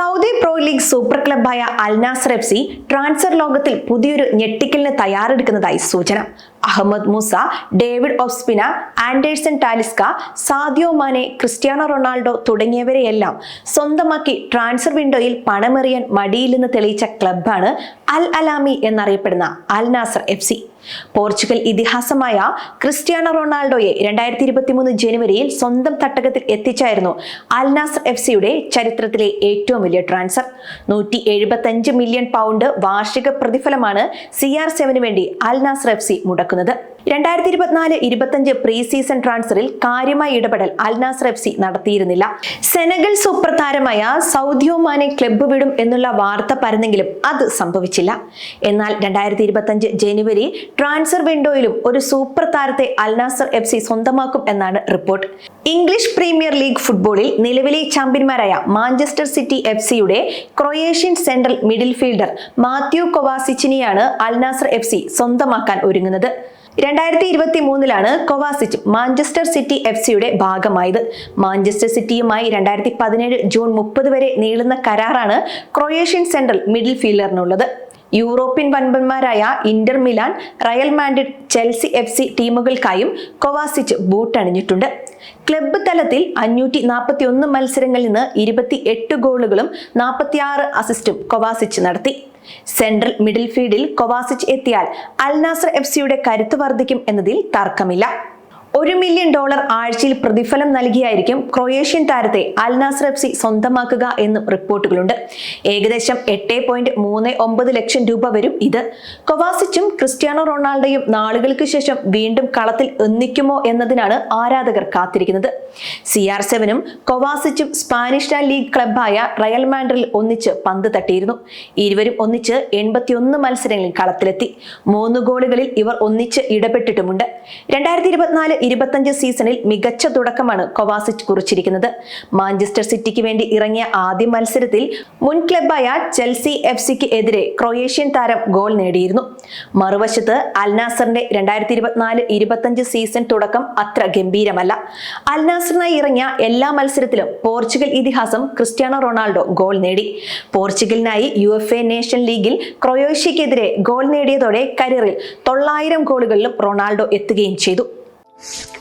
Saudi pro league super ക്ലബായ Al Nassr F C transfer ലോകത്തിൽ പുതിയൊരു ഞെട്ടിക്കലിന് തയ്യാറെടുക്കുന്നതായി സൂചന. Ahmed Musa David Ospina Anderson Talisca Sadio Mane Cristiano Ronaldo തുടങ്ങിയവരെയെല്ലാം സ്വന്തമാക്കി ട്രാൻസ്ഫർ വിൻഡോയിൽ പണമെറിയാൻ മടിയില്ലെന്ന് തെളിയിച്ച ക്ലബ്ബാണ് അൽ അലാമി എന്നറിയപ്പെടുന്ന Al Nassr F C. Portugal ഇതിഹാസമായ Cristiano റൊണാൾഡോയെ രണ്ടായിരത്തി ഇരുപത്തി മൂന്ന് ജനുവരിയിൽ സ്വന്തം തട്ടകത്തിൽ എത്തിച്ചായിരുന്നു അൽ നാസർ എഫ് സിയുടെ ചരിത്രത്തിലെ ഏറ്റവും വലിയ ട്രാൻസ്ഫർ. നൂറ്റി എഴുപത്തഞ്ച് മില്യൺ പൗണ്ട് വാർഷിക പ്രതിഫലമാണ് സി ആർ സെവന് വേണ്ടി അൽ നാസർ എഫ് സി മുടക്കുന്നത്. രണ്ടായിരത്തി ഇരുപത്തിനാല് ഇരുപത്തഞ്ച് പ്രീ സീസൺ ട്രാൻസ്ഫറിൽ കാര്യമായ ഇടപെടൽ അൽ നാസർ എഫ് സി നടത്തിയിരുന്നില്ല. സെനഗൽ സൂപ്പർ താരമായ സൗദിയോ ക്ലബ്ബ് വിടും എന്നുള്ള വാർത്ത പരന്നെങ്കിലും അത് സംഭവിച്ചില്ല. എന്നാൽ രണ്ടായിരത്തി ഇരുപത്തഞ്ച് ജനുവരി ട്രാൻസ്ഫർ വിൻഡോയിലും ഒരു സൂപ്പർ താരത്തെ അൽനാസർ എഫ് സി സ്വന്തമാക്കും എന്നാണ് റിപ്പോർട്ട്. ഇംഗ്ലീഷ് പ്രീമിയർ ലീഗ് ഫുട്ബോളിൽ നിലവിലെ ചാമ്പ്യന്മാരായ മാഞ്ചസ്റ്റർ സിറ്റി എഫ് സിയുടെ Croatian central midfielder Mathew കൊവാസിച്ചിനെയാണ് അൽനാസർ എഫ് സി സ്വന്തമാക്കാൻ ഒരുങ്ങുന്നത്. രണ്ടായിരത്തി ഇരുപത്തി മൂന്നിലാണ് കൊവാസിച്ച് മാഞ്ചസ്റ്റർ സിറ്റി എഫ് സിയുടെ ഭാഗമായത്. മാഞ്ചസ്റ്റർ സിറ്റിയുമായി രണ്ടായിരത്തി പതിനേഴ് ജൂൺ മുപ്പത് വരെ നീളുന്ന കരാറാണ് ക്രൊയേഷ്യൻ സെൻട്രൽ മിഡിൽ ഫീൽഡറിനുള്ളത്. European വൻപന്മാരായ Inter Milan Real Madrid Chelsea F C ടീമുകൾക്കായും Kovacic ബൂട്ടണിഞ്ഞിട്ടുണ്ട്. ക്ലബ്ബ് തലത്തിൽ അഞ്ഞൂറ്റി നാൽപ്പത്തി ഒന്ന് മത്സരങ്ങളിൽ നിന്ന് ഇരുപത്തി എട്ട് ഗോളുകളും നാൽപ്പത്തിയാറ് അസിസ്റ്റും കൊവാസിച്ച് നടത്തി. സെൻട്രൽ മിഡിൽ ഫീൽഡിൽ കൊവാസിച്ച് എത്തിയാൽ അൽനാസർ എഫ് സിയുടെ കരുത്ത് വർദ്ധിക്കും എന്നതിൽ തർക്കമില്ല ഒരു മില്യൺ ഡോളർ ആഴ്ചയിൽ പ്രതിഫലം നൽകിയായിരിക്കും ക്രൊയേഷ്യൻ താരത്തെ അൽനാസ് എഫ് സ്വന്തമാക്കുക എന്നും റിപ്പോർട്ടുകളുണ്ട്. ഏകദേശം എട്ട് പോയിന്റ് മൂന്ന് ഒമ്പത് ലക്ഷം രൂപ വരും ഇത്. കൊവാസിച്ചും ക്രിസ്ത്യാനോ റൊണാൾഡോയും നാളുകൾക്ക് ശേഷം വീണ്ടും കളത്തിൽ ഒന്നിക്കുമോ എന്നതിനാണ് ആരാധകർ കാത്തിരിക്കുന്നത്. സി ആർ സെവനും കൊവാസിച്ചും സ്പാനിഷ് ലീഗ് ക്ലബായ റയൽ മാൻഡ്രിൽ ഒന്നിച്ച് പന്ത് തട്ടിയിരുന്നു. ഇരുവരും ഒന്നിച്ച് എൺപത്തിയൊന്ന് മത്സരങ്ങളിൽ കളത്തിലെത്തി. മൂന്ന് ഗോളുകളിൽ ഇവർ ഒന്നിച്ച് ഇടപെട്ടിട്ടുമുണ്ട്. രണ്ടായിരത്തി ഇരുപത്തിനാല് ഇരുപത്തഞ്ച് സീസണിൽ മികച്ച തുടക്കമാണ് കൊവാസിച്ച് കുറിച്ചിരിക്കുന്നത്. മാഞ്ചസ്റ്റർ സിറ്റിക്ക് വേണ്ടി ഇറങ്ങിയ ആദ്യ മത്സരത്തിൽ മുൻ ക്ലബായ ചെൽസി എഫ് സിക്ക് എതിരെ ക്രൊയേഷ്യൻ താരം ഗോൾ നേടിയിരുന്നു. മറുവശത്ത് അൽനാസറിന്റെ രണ്ടായിരത്തി ഇരുപത്തിനാല് ഇരുപത്തഞ്ച് സീസൺ തുടക്കം അത്ര ഗംഭീരമല്ല. അൽനാസറിനായി ഇറങ്ങിയ എല്ലാ മത്സരത്തിലും പോർച്ചുഗൽ ഇതിഹാസം ക്രിസ്ത്യാനോ റൊണാൾഡോ ഗോൾ നേടി. പോർച്ചുഗലിനായി യു എഫ് എ നേഷൻ ലീഗിൽ ക്രൊയേഷ്യക്കെതിരെ ഗോൾ നേടിയതോടെ കരിയറിൽ തൊള്ളായിരം ഗോളുകളിലും റൊണാൾഡോ എത്തുകയും ചെയ്തു. Sky.